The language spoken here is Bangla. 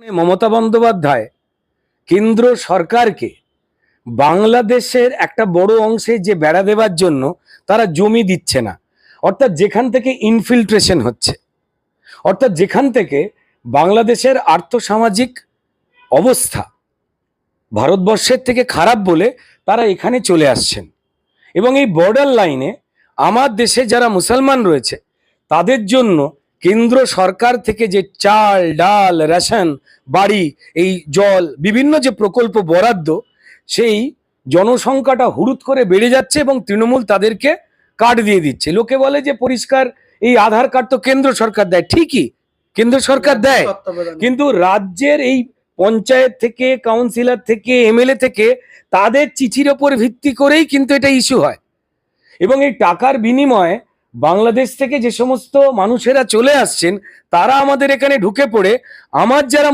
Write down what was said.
মমতা বন্দ্যোপাধ্যায়, কেন্দ্র সরকারকে বাংলাদেশের একটা বড় অংশে যে বেড়া দেওয়ার জন্য তারা জমি দিচ্ছে না, অর্থাৎ যেখান থেকে ইনফিল্ট্রেশন হচ্ছে, অর্থাৎ যেখান থেকে বাংলাদেশের আর্থসামাজিক অবস্থা ভারতবর্ষের থেকে খারাপ বলে তারা এখানে চলে আসছেন। এবং এই বর্ডার লাইনে আমার দেশে যারা মুসলমান রয়েছে, তাদের জন্য কেন্দ্র সরকার থেকে যে চাল ডাল রেশন বাড়ি এই জল বিভিন্ন যে প্রকল্প বরাদ্দ সেই জনসংখ্যাটা হুড়ুত করে বেড়ে যাচ্ছে এবং তৃণমূল তাদেরকে কার্ড দিয়ে দিচ্ছে। লোকে বলে যে পরিষ্কার এই আধার কার্ড তো কেন্দ্র সরকার দেয়। ঠিকই কেন্দ্র সরকার দেয়। কিন্তু রাজ্যের এই পঞ্চায়েত থেকে কাউন্সিলর থেকে এমএলএ থেকে তাদের চিঠির ওপর ভিত্তি করেই কিন্তু এটা ইস্যু হয়। এবং এই টাকার বিনিময়ে বাংলাদেশ থেকে যে সমস্ত মানুষেরা চলে আসছেন তারা আমাদের এখানে ঢুকে পড়ে। আমার যারা